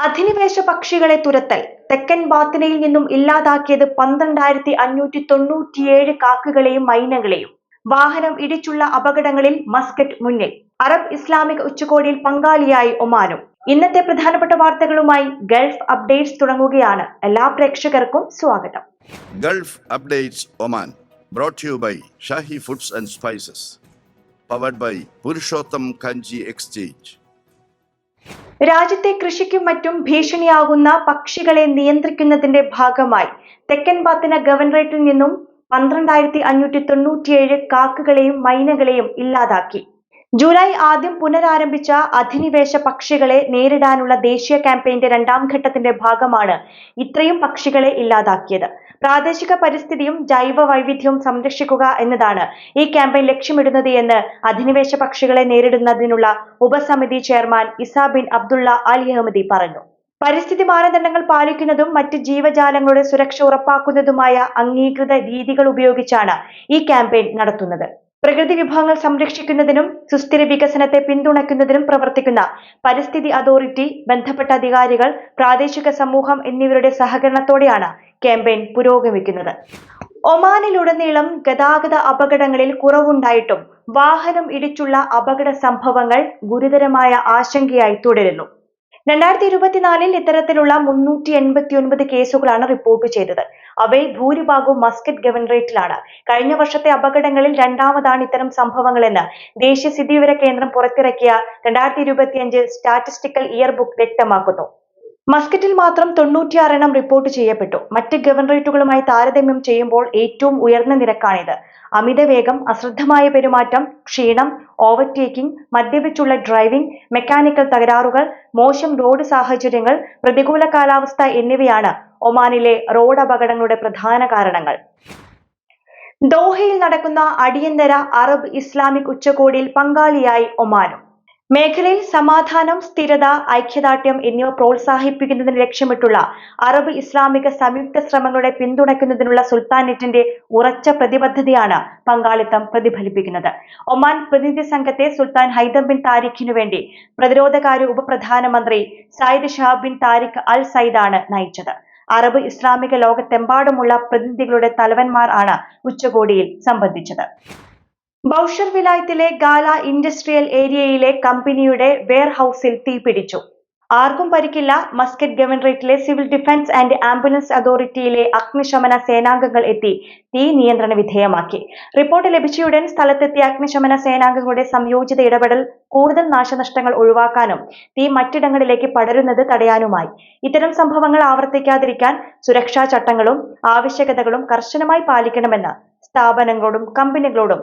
അധിനിവേശ പക്ഷികളെ തുരത്തൽ തെക്കൻ ബാത്തിനയിൽ നിന്നും ഇല്ലാതാക്കിയത് പന്ത്രണ്ടായിരത്തി അഞ്ഞൂറ്റി തൊണ്ണൂറ്റിയേഴ് കാക്കകളെയും മൈനകളെയും. വാഹനം ഇടിച്ചുള്ള അപകടങ്ങളിൽ മസ്കറ്റ് മുന്നിൽ. അറബ് ഇസ്ലാമിക് ഉച്ചകോടിയിൽ പങ്കാളിയായി ഒമാനും. ഇന്നത്തെ പ്രധാനപ്പെട്ട വാർത്തകളുമായി ഗൾഫ് അപ്ഡേറ്റ്സ് തുടങ്ങുകയാണ്. എല്ലാ പ്രേക്ഷകർക്കും സ്വാഗതം. Gulf updates Oman brought you by Shahi foods and spices powered by Purushottam Kanji exchange. രാജ്യത്തെ കൃഷിക്കും മറ്റും ഭീഷണിയാകുന്ന പക്ഷികളെ നിയന്ത്രിക്കുന്നതിന്റെ ഭാഗമായി തെക്കൻ പാത്തിന ഗവർണറേറ്റിൽ നിന്നും പന്ത്രണ്ടായിരത്തി അഞ്ഞൂറ്റി തൊണ്ണൂറ്റിയേഴ് കാക്കകളെയും മൈനകളെയും ഇല്ലാതാക്കി. ജൂലൈ ആദ്യം പുനരാരംഭിച്ച അധിനിവേശ പക്ഷികളെ നേരിടാനുള്ള ദേശീയ ക്യാമ്പയിന്റെ രണ്ടാം ഘട്ടത്തിന്റെ ഭാഗമാണ് ഇത്രയും പക്ഷികളെ ഇല്ലാതാക്കിയത്. പ്രാദേശിക പരിസ്ഥിതിയും ജൈവ വൈവിധ്യവും സംരക്ഷിക്കുക എന്നതാണ് ഈ ക്യാമ്പയിൻ ലക്ഷ്യമിടുന്നത് എന്ന് അധിനിവേശ പക്ഷികളെ നേരിടുന്നതിനുള്ള ഉപസമിതി chairman Isa bin Abdullah Al Ahmadi പറഞ്ഞു. പരിസ്ഥിതി മാനദണ്ഡങ്ങൾ പാലിക്കുന്നതും മറ്റ് ജീവജാലങ്ങളുടെ സുരക്ഷ ഉറപ്പാക്കുന്നതുമായ അംഗീകൃത രീതികൾ ഉപയോഗിച്ചാണ് ഈ ക്യാമ്പയിൻ നടത്തുന്നത്. പ്രകൃതി വിഭവങ്ങൾ സംരക്ഷിക്കുന്നതിനും സുസ്ഥിര വികസനത്തെ പിന്തുണയ്ക്കുന്നതിനും പ്രവർത്തിക്കുന്ന പരിസ്ഥിതി അതോറിറ്റി ബന്ധപ്പെട്ട അധികാരികൾ പ്രാദേശിക സമൂഹം എന്നിവരുടെ സഹകരണത്തോടെയാണ് ക്യാമ്പയിൻ പുരോഗമിക്കുന്നത്. ഒമാനിലുടനീളം ഗതാഗത അപകടങ്ങളിൽ കുറവുണ്ടായിട്ടും വാഹനം ഇടിച്ചുള്ള അപകട സംഭവങ്ങൾ ഗുരുതരമായ ആശങ്കയായി തുടരുന്നു. രണ്ടായിരത്തി ഇരുപത്തിനാലിൽ ഇത്തരത്തിലുള്ള മുന്നൂറ്റി എൺപത്തി ഒൻപത് കേസുകളാണ് റിപ്പോർട്ട് ചെയ്തത്. അവയിൽ ഭൂരിഭാഗവും മസ്കറ്റ് ഗവൺറേറ്റിലാണ് കഴിഞ്ഞ വർഷത്തെ അപകടങ്ങളിൽ രണ്ടാമതാണ് ഇത്തരം സംഭവങ്ങളെന്ന് ദേശീയ സ്ഥിതിവിവര കേന്ദ്രം പുറത്തിറക്കിയ രണ്ടായിരത്തി ഇരുപത്തിയഞ്ച് സ്റ്റാറ്റിസ്റ്റിക്കൽ ഇയർ ബുക്ക് വ്യക്തമാക്കുന്നു. മസ്കറ്റിൽ മാത്രം തൊണ്ണൂറ്റിയാറെണ്ണം റിപ്പോർട്ട് ചെയ്യപ്പെട്ടു. മറ്റ് ഗവർണറേറ്റുകളുമായി താരതമ്യം ചെയ്യുമ്പോൾ ഏറ്റവും ഉയർന്ന നിരക്കാണിത്. അമിതവേഗം അശ്രദ്ധമായ പെരുമാറ്റം ക്ഷീണം ഓവർടേക്കിംഗ് മദ്യപിച്ചുള്ള ഡ്രൈവിംഗ് മെക്കാനിക്കൽ തകരാറുകൾ മോശം റോഡ് സാഹചര്യങ്ങൾ പ്രതികൂല കാലാവസ്ഥ എന്നിവയാണ് ഒമാനിലെ റോഡ് അപകടങ്ങളുടെ പ്രധാന കാരണങ്ങൾ. ദോഹയിൽ നടക്കുന്ന അടിയന്തര അറബ് ഇസ്ലാമിക് ഉച്ചകോടിയിൽ പങ്കാളിയായി ഒമാനും. മേഖലയിൽ സമാധാനം സ്ഥിരത ഐക്യദാർഢ്യം എന്നിവ പ്രോത്സാഹിപ്പിക്കുന്നതിന് ലക്ഷ്യമിട്ടുള്ള അറബ് ഇസ്ലാമിക സംയുക്ത ശ്രമങ്ങളുടെ പിന്തുണയ്ക്കുന്നതിനുള്ള സുൽത്താനേറ്റിന്റെ ഉറച്ച പ്രതിബദ്ധതയാണ് പങ്കാളിത്തം പ്രതിഫലിപ്പിക്കുന്നത്. ഒമാൻ പ്രതിനിധി സംഘത്തെ സുൽത്താൻ ഹൈദം ബിൻ താരിഖിനു വേണ്ടി പ്രതിരോധകാര്യ ഉപപ്രധാനമന്ത്രി Sayyid Shah bin Tariq Al സയ്ദാണ് നയിച്ചത്. അറബ് ഇസ്ലാമിക ലോകത്തെമ്പാടുമുള്ള പ്രതിനിധികളുടെ തലവന്മാർ ആണ് ഉച്ചകോടിയിൽ സംബന്ധിച്ചത്. ബൌഷർ വിലായത്തിലെ ഗാല ഇൻഡസ്ട്രിയൽ ഏരിയയിലെ കമ്പനിയുടെ വെയർഹൌസിൽ തീപിടിച്ചു ആർക്കും പരിക്കില്ല. മസ്കറ്റ് ഗവർണറേറ്റിലെ സിവിൽ ഡിഫൻസ് ആൻഡ് ആംബുലൻസ് അതോറിറ്റിയിലെ അഗ്നിശമന സേനാംഗങ്ങൾ എത്തി. തീ നിയന്ത്രണ വിധേയമാക്കി. റിപ്പോർട്ട് ലഭിച്ചയുടൻ സ്ഥലത്തെത്തിയ അഗ്നിശമന സേനാംഗങ്ങളുടെ സംയോജിത ഇടപെടൽ കൂടുതൽ നാശനഷ്ടങ്ങൾ ഒഴിവാക്കാനും തീ മറ്റിടങ്ങളിലേക്ക് പടരുന്നത് തടയാനുമായി. ഇത്തരം സംഭവങ്ങൾ ആവർത്തിക്കാതിരിക്കാൻ സുരക്ഷാ ചട്ടങ്ങളും ആവശ്യകതകളും കർശനമായി പാലിക്കണമെന്ന് സ്ഥാപനങ്ങളോടും കമ്പനികളോടും